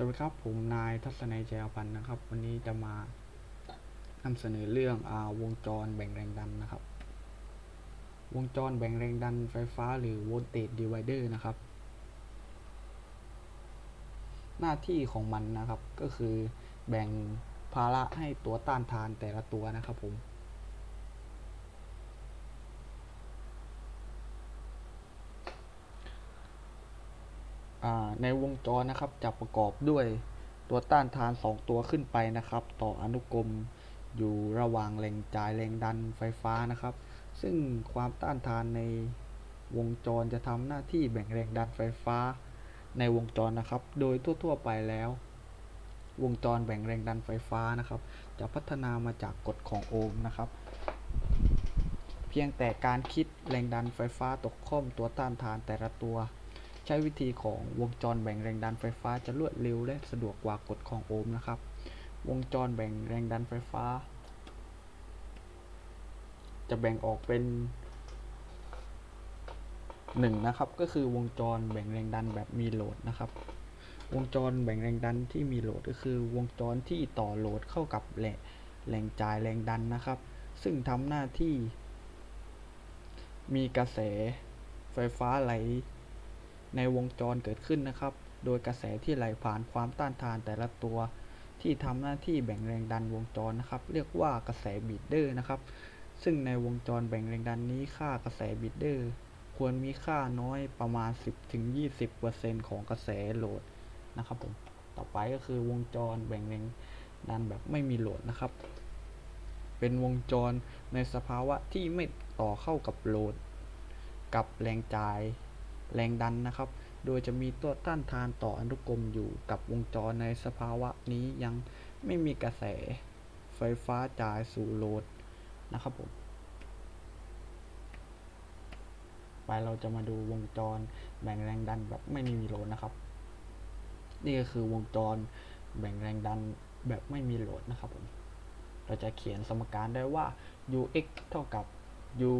วัสดีครับผมนายทัศนัยเจยพันธ์นะครับ วันนี้จะมานำเสนอเรื่องอาวงจรแบ่งแรงดันนะครับ วงจรแบ่งแรงดันไฟฟ้าหรือ voltage divider นะครับ หน้าที่ของมันนะครับก็คือแบ่งภาระให้ตัวต้านทานแต่ละตัวนะครับผม ในวงจรนะครับจะประกอบด้วยตัวต้านทาน 2 ตัวขึ้นไปนะครับ ต่ออนุกรมอยู่ระหว่างแรงจ่ายแรงดันไฟฟ้านะครับ ซึ่งความต้านทานในวงจรจะทำหน้าที่แบ่งแรงดันไฟฟ้าในวงจรนะครับ โดยทั่ว ๆ ไปแล้ว วงจรแบ่งแรงดันไฟฟ้านะครับ จะพัฒนามาจากกฎของโอห์มนะครับ เพียงแต่การคิดแรงดันไฟฟ้าตกข้อมตัวต้านทานแต่ละตัว ใช้วิธีของวงจรแบ่งแรงดันไฟฟ้าจะรวดเร็วและสะดวกกว่ากฎของโอห์มนะครับ วงจรแบ่งแรงดันไฟฟ้า จะแบ่งออกเป็นหนึ่งนะครับก็คือวงจรแบ่งแรงดันแบบมีโหลดนะครับ วงจรแบ่งแรงดันที่มีโหลดก็คือวงจรที่ต่อโหลดเข้ากับแหล่แรงจ่ายแรงดันนะครับ ซึ่งทำหน้าที่ มีกระแสไฟฟ้าไหล ในวงจรเกิดขึ้นนะครับ โดยกระแสที่ไหลผ่านความต้านทานแต่ละตัว ที่ทำหน้าที่แบ่งแรงดันวงจรนะครับ เรียกว่ากระแสบีดเดอร์นะครับ ซึ่งในวงจรแบ่งแรงดันนี้ค่ากระแสบีดเดอร์ควรมีค่าน้อยประมาณ 10-20%ของกระแสโหลดนะครับผม ต่อไปก็คือวงจรแบ่งแรงดันแบบไม่มีโหลดนะครับ เป็นวงจรในสภาวะที่ไม่ต่อเข้ากับโหลด กับแรงจ่าย แรงดันนะครับ โดยจะมีตัวต้านทานต่ออนุกรมอยู่กับวงจรในสภาวะนี้ยังไม่มีกระแสไฟฟ้าจ่ายสู่โหลดนะครับผม ไปเราจะมาดูวงจรแบ่งแรงดันแบบไม่มีโหลดนะครับ นี่ก็คือวงจรแบ่งแรงดันแบบไม่มีโหลดนะครับผม เราจะเขียนสมการได้ว่า ux เท่ากับ u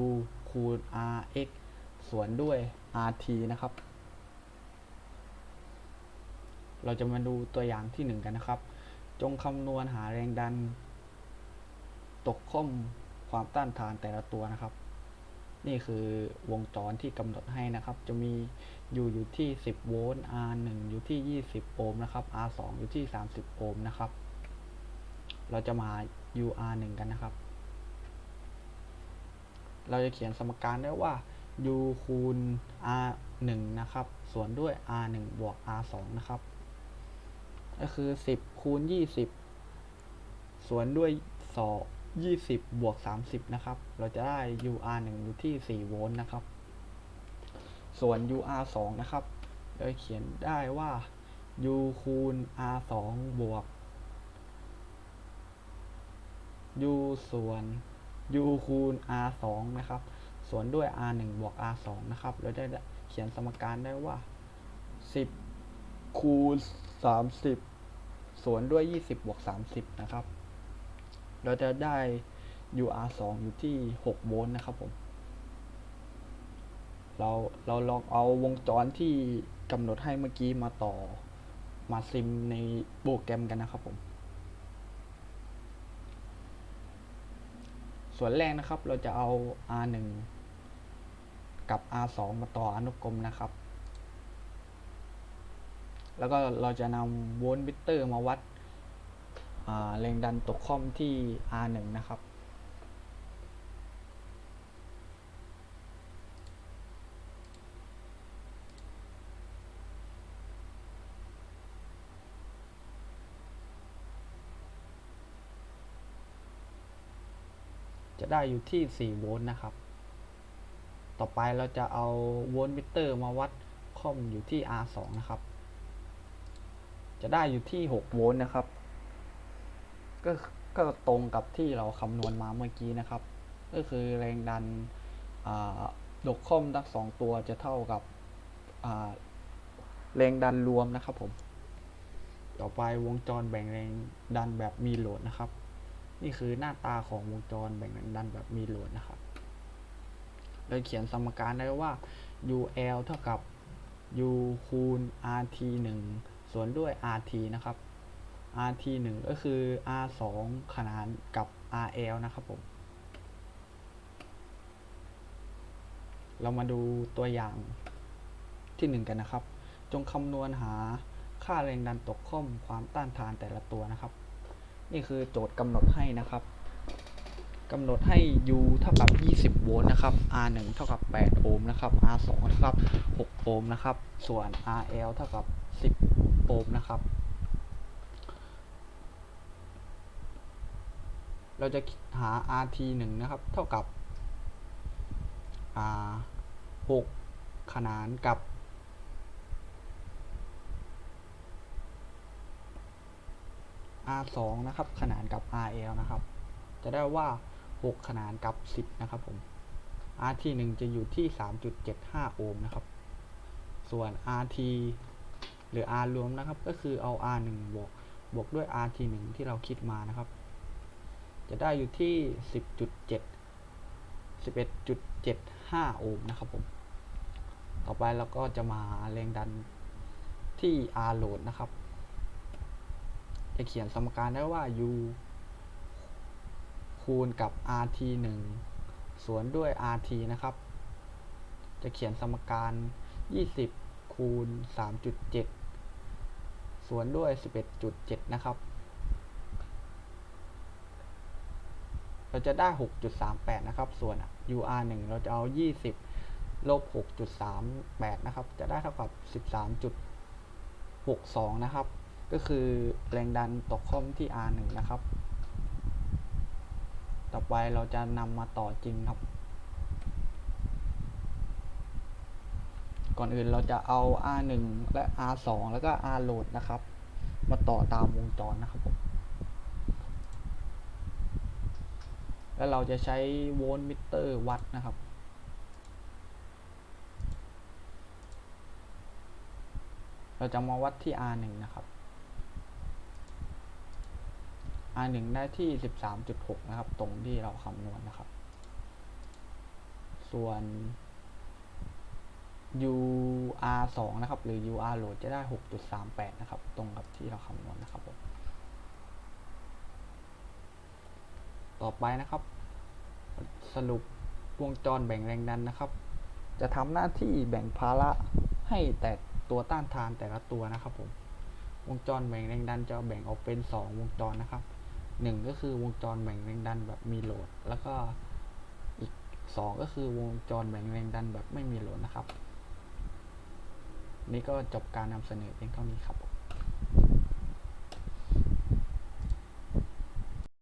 คูณ rx สวนด้วย rt นะครับ เราจะมาดูตัวอย่างที่หนึ่งกันนะครับ จงคำนวณหาแรงดัน ตกข้อมความต้านทานแต่ละตัวนะครับ นี่คือวงจรที่กำหนดให้นะครับ จะมี U อยู่ที่ 10 โวลต์ R 1 อยู่ที่ 20 โอห์มนะครับ R 2 อยู่ที่ 30 โอห์มนะครับ เราจะมา UR 1 กันนะครับ เราจะเขียนสมการได้ว่า U คูณ R 1นะครับ ส่วนด้วย R 1บวก R 2นะครับ ก็คือ 10 คูณ 20 ส่วนด้วย2 20 บวก 30 นะครับ เราจะได้ UR 1อยู่ที่ 4 โวลต์นะครับ ส่วน UR 2นะครับเราเขียนได้ว่า U คูณ R 2บวก U ส่วน U คูณ R 2นะครับ ส่วนด้วย R 1บวก R 2นะครับ เราได้เขียนสมการได้ว่า 10 คูณ 30 ส่วนด้วย 20 บวก 30 นะครับ เราจะได้ UR 2อยู่ที่ 6 โวลต์นะครับผม เราเราลองเอาวงจรที่กำหนดให้เมื่อกี้มาต่อมาซิมในโปรแกรมกันนะครับผม ส่วนแรกนะครับเราจะเอา R1 กับ R2 มาต่ออนุกรมนะครับ แล้วก็เราจะนำโวลต์มิเตอร์มาวัดแรงดันตกข้อมที่ R1 นะครับ จะได้อยู่ที่ 4 โวลต์นะครับ ต่อไปเราจะเอาโวลต์มิเตอร์มาวัดคอมอยู่ที่ R2 นะครับ จะได้อยู่ที่ 6 โวลต์นะครับ ก็ก็ตรงกับที่เราคำนวณมาเมื่อกี้นะครับ ก็คือแรงดันดกคอมทั้งสองตัวจะเท่ากับแรงดันรวมนะครับผม ต่อไปวงจรแบ่งแรงดันแบบมีโหลดนะครับ นี่คือหน้าตาของวงจรแบ่งแรงดันแบบมีโหลดนะครับ เราเขียนสมการได้ว่า UL เท่ากับ U คูณ RT 1ส่วนด้วย RT นะครับ RT 1ก็คือ R 2ขนานกับ RL นะครับผม เรามาดูตัวอย่างที่ 1 กันนะครับ จงคำนวณหาค่าแรงดันตกข้อมความต้านทานแต่ละตัวนะครับ นี่คือโจทย์กำหนดให้นะครับ กำหนดให้ U เท่ากับ 20 โวลต์นะครับ R 1เท่ากับ 8 โอห์มนะครับ R 2เท่ากับ 6 โอห์มนะครับ ส่วน RL เท่ากับ 10 โอห์มนะครับ เราจะหา RT 1นะครับ เท่ากับ R 6ขนานกับ R 2นะครับ ขนานกับ RL นะครับ จะได้ว่า 6 ขนานกับ 10 นะครับผม RT 1จะอยู่ที่ 3.75 โอห์มนะครับ ส่วน RT หรือ R รวมนะครับ ก็คือเอา R 1บวกบวกด้วย RT 1ที่เราคิดมานะครับ จะได้อยู่ที่ 10.7 11.75 โอห์มนะครับผม ต่อไปเราก็จะมาแรงดันที่ R load นะครับ จะเขียนสมการได้ว่า U คูณกับ RT 1 ส่วนด้วย RT นะครับ จะเขียนสมการ 20 คูณ 3.7 ส่วนด้วย 11.7 นะครับ เราจะได้ 6.38 นะครับ ส่วน UR 1 เราจะเอา 20 ลบ 6.38 นะครับ จะได้เท่ากับ 13.62 นะครับ ก็คือแรงดันตกข้อมที่ R 1นะครับ ต่อไปเราจะนำมาต่อจริงครับ ก่อนอื่นเราจะเอา R 1 และ R 2 แล้วก็ R load นะครับ มาต่อตามวงจรนะครับผมแล้วเราจะใช้โวลต์มิเตอร์วัดนะครับเราจะมาวัดที่ R 1 นะครับ R 1ได้ที่ 13.6 นะครับ ตรงที่เราคำนวณนะครับ ส่วน UR 2นะครับ หรือ UR load จะได้ 6.38 นะครับ ตรงกับที่เราคำนวณนะครับผมต่อไปนะครับ สรุปวงจรแบ่งแรงดันนะครับ จะทำหน้าที่แบ่งภาระให้แต่ตัวต้านทานแต่ละตัวนะครับผมวงจรแบ่งแรงดันจะแบ่งออกเป็น 2 วงจรนะครับ หนึ่งก็คือวงจรแบ่งแรงดันแบบมีโหลด แล้วก็อีกสองก็คือวงจรแบ่งแรงดันแบบไม่มีโหลดนะครับ นี่ก็จบการนำเสนอเพียงเท่านี้ครับ